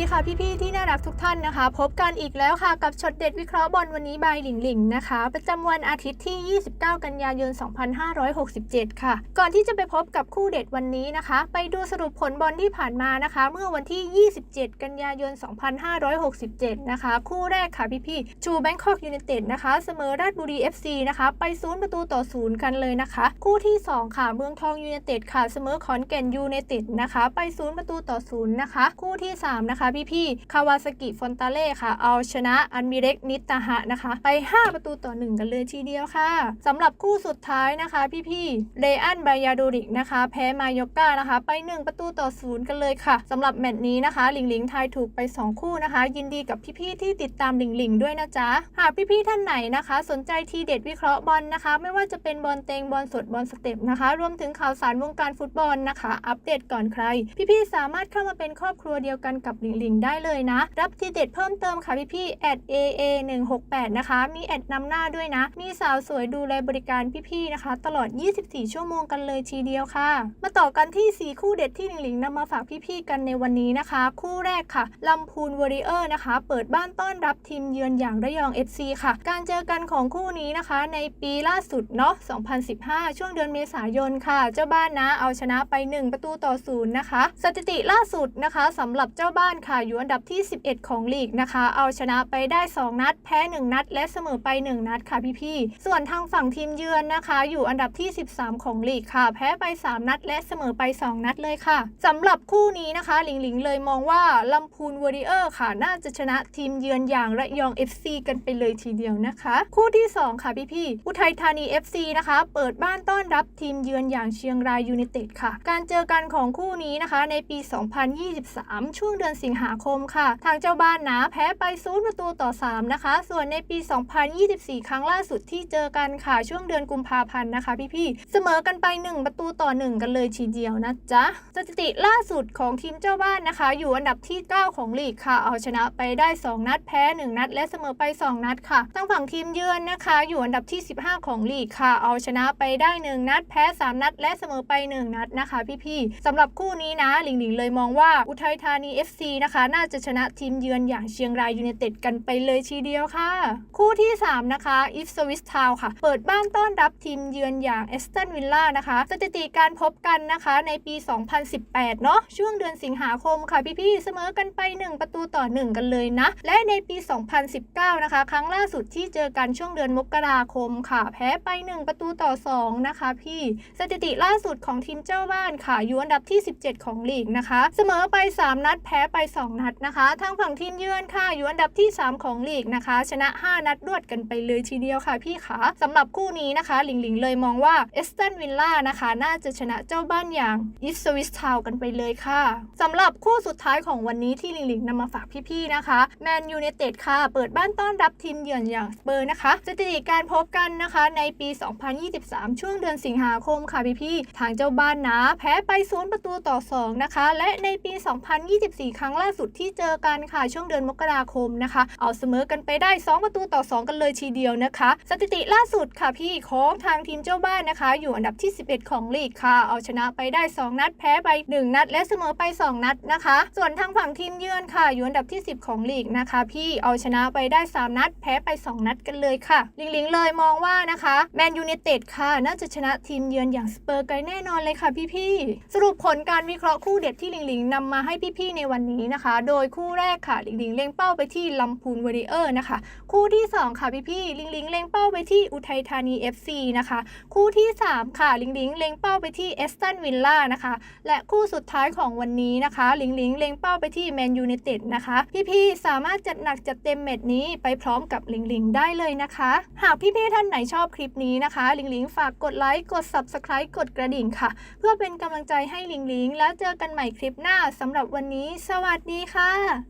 ดีค่ะพี่ๆที่น่ารักทุกท่านนะคะ พบกันอีกแล้วค่ะกับช็อตเด็ดวิเคราะห์บอลวันนี้บายหลิงหลิงนะคะ ประจำวันอาทิตย์ที่ 29 กันยายน 2567 ค่ะ ก่อนที่จะไปพบกับคู่เด็ดวันนี้นะคะ ไปดูสรุปผลบอลที่ผ่านมานะคะ เมื่อวันที่ 27 กันยายน 2567 นะคะ คู่แรกค่ะพี่ๆชูแบงคอกยูไนเต็ดนะคะเสมอราชบุรี FC นะคะ ไปศูนย์ประตูต่อศูนย์กันเลยนะคะ คู่ที่ 2 ค่ะ เมืองทองยูไนเต็ดค่ะเสมอขอนแก่นยูไนเต็ดนะคะ ไปศูนย์ประตูต่อศูนย์นะคะ คู่ที่ 3 นะคะพี่ๆคาวาซากิฟอนตาเล่ค่ะ เอาชนะอันมิเร็กนิตาหะนะคะ ไป 5 ประตูต่อ 1 กันเลยทีเดียวค่ะสำหรับคู่สุดท้ายนะคะพี่ๆเลอันบายาโดริกนะคะ แพ้มายก้านะคะ ไป 1 ประตูต่อศูนย์กันเลยค่ะสำหรับแมตช์นี้นะคะหลิงหลิงทายถูกไป 2 คู่นะคะ ยินดีกับพี่ๆที่ติดตามหลิงหลิงด้วยนะจ๊ะหากพี่ๆท่านไหนนะคะ สนใจทีเด็ดวิเคราะห์บอลนะคะ ไม่ว่าจะเป็นบอลเตงบอลสดบอลสเต็ปนะคะ รวมถึงข่าวสารวงการฟุตบอลนะคะ อัปเดตก่อนใคร พี่ๆสามารถเข้ามาเป็นครอบครัวเดียวกันกับหลิลิงได้เลยนะ รับทีเด็ดเพิ่มเติมค่ะพี่ๆ @aa 1 6 8นะคะ มีแอดนำหน้าด้วยนะ มีสาวสวยดูแลบริการพี่ๆนะคะ ตลอด 24 ชั่วโมงกันเลยทีเดียวค่ะ มาต่อกันที่ 4 คู่เด็ดที่หลิงหลิงนำมาฝากพี่ๆกันในวันนี้นะคะ คู่แรกค่ะลำพูนวอริเออร์นะคะ เปิดบ้านต้อนรับทีมเยือนอย่างระยอง FC ค่ะ การเจอกันของคู่นี้นะคะ ในปีล่าสุดเนาะ 2015 ช่วงเดือนเมษายนค่ะ เจ้าบ้านนะเอาชนะไป 1 ประตูต่อศูนย์นะคะ สถิติล่าสุดนะคะสำหรับเจ้าบ้านค่ะ อยู่อันดับที่ 11 ของลีกนะคะ เอาชนะไปได้ 2 นัด แพ้ 1 นัด และเสมอไป 1 นัดค่ะพี่ๆ ส่วนทางฝั่งทีมเยือนนะคะ อยู่อันดับที่ 13 ของลีกค่ะ แพ้ไป 3 นัด และเสมอไป 2 นัดเลยค่ะสำหรับคู่นี้นะคะ หลิงหลิงเลยมองว่าลำพูนวอริเออร์ค่ะ น่าจะชนะทีมเยือนอย่างระยอง FC กันไปเลยทีเดียวนะคะ คู่ที่ 2 ค่ะพี่ๆ อุทัยธานี FC นะคะ เปิดบ้านต้อนรับทีมเยือนอย่างเชียงรายยูไนเต็ดค่ะ การเจอกันของคู่นี้นะคะ ในปี 2023 ช่วงเดือนสิงหาคมค่ะ ทางเจ้าบ้านนะแพ้ไปศูนย์ประตูต่อ 3 นะคะ ส่วนในปี 2024 ครั้งล่าสุดที่เจอกันค่ะ ช่วงเดือนกุมภาพันธ์นะคะพี่ๆ เสมอกันไป 1 ประตูต่อ 1 กันเลยทีเดียวนะจ๊ะ สถิติล่าสุดของทีมเจ้าบ้านนะคะ อยู่อันดับที่ 9 ของลีกค่ะ เอาชนะไปได้ 2 นัดแพ้ 1 นัด และเสมอไป 2 นัดค่ะทางฝั่งทีมเยือนนะคะ อยู่อันดับที่ 15 ของลีกค่ะ เอาชนะไปได้ 1 นัด แพ้ 3 นัด และเสมอไป 1 นัดนะคะพี่ๆสำหรับคู่นี้นะหลิงหลิงเลยมองว่าอุทัยธานี FC นะคะ น่าจะชนะทีมเยือนอย่างเชียงรายยูไนเต็ดกันไปเลยทีเดียวค่ะ คู่ที่ 3 นะคะอิฟสวิสทาวค่ะ เปิดบ้านต้อนรับทีมเยือนอย่างเอสตันวิลล่านะคะ สถิติการพบกันนะคะในปี 2018 เนาะช่วงเดือนสิงหาคมค่ะพี่ๆเสมอกันไป 1 ประตูต่อ 1 กันเลยนะ และในปี 2019 นะคะ ครั้งล่าสุดที่เจอกันช่วงเดือนมกราคมค่ะ แพ้ไป 1 ประตูต่อ 2 นะคะ พี่สถิติล่าสุดของทีมเจ้าบ้านค่ะอยู่อันดับที่ 17 ของลีกนะคะ เสมอไป 3 นัดแพ้ไป2 นัดนะคะ ทางฝั่งทีมเยือนค่ะอยู่อันดับที่ 3 ของลีกนะคะ ชนะ 5 นัดรวดกันไปเลยทีเดียวค่ะพี่ขาสำหรับคู่นี้นะคะ หลิงหลิงเลยมองว่าเอสตันวิลล่านะคะ น่าจะชนะเจ้าบ้านอย่างอิสวิสทาวกันไปเลยค่ะสำหรับคู่สุดท้ายของวันนี้ที่หลิงหลิงนำมาฝากพี่ๆนะคะแมนยู i นเต็ดค่ะ เปิดบ้านต้อนรับทีมเยือนอย่างสเปอร์นะคะสถิติการพบกันนะคะในปี 2023 ช่วงเดือนสิงหาคมค่ะพี่ๆทางเจ้าบ้านนะ แพ้ไปศูนย์ประตูต่อ 2 นะคะ และในปี 2024 ครั้งล่าสุดที่เจอกันค่ะ ช่วงเดือนมกราคมนะคะ เอาเสมอกันไปได้ 2 ประตูต่อ 2 กันเลยทีเดียวนะคะ สถิติล่าสุดค่ะพี่ของทางทีมเจ้าบ้านนะคะ อยู่อันดับที่ 11 ของลีกค่ะ เอาชนะไปได้ 2 นัดแพ้ไป 1 นัด และเสมอไป 2 นัดนะคะ ส่วนทางฝั่งทีมเยือนค่ะ อยู่อันดับที่ 10 ของลีกนะคะ พี่เอาชนะไปได้ 3 นัด แพ้ไป 2 นัดกันเลยค่ะลิงลิงเลยมองว่านะคะแมนยู i นเต็ดค่ะ น่าจะชนะทีมเยือนอย่างสเปอร์ไกแน่นอนเลยค่ะพี่ๆสรุปผลการวิเคราะห์คู่เด็ดที่ลิงลิงนำมาให้พี่ๆในวันนี้นะคะ โดยคู่แรกค่ะลิงลิงเล็งเป้าไปที่ลำพูนวอริเออร์นะคะ คู่ที่ 2 ค่ะพี่ๆลิงลิงเล็งเป้าไปที่อุทัยธานี FC นะคะ คู่ที่ 3 ค่ะลิงลิงเล็งเป้าไปที่เอสตันวิลล่านะคะ และคู่สุดท้ายของวันนี้นะคะลิงลิงเล็งเป้าไปที่แมนยู i นเต็ดนะคะ พี่ๆสามารถจัดหนักจัดเต็มเม็ดนี้ไปพร้อมกับลิงลิงได้เลยนะคะ หากพี่ๆท่านไหนชอบคลิปนี้นะคะลิงลิงฝากกดไลค์กด Subscribe กดกระดิ่งค่ะ เพื่อเป็นกำลังใจให้ลิงลิงแล้วเจอกันใหม่คลิปหน้าสำหรับวันนี้ สวัสดดีค่ะ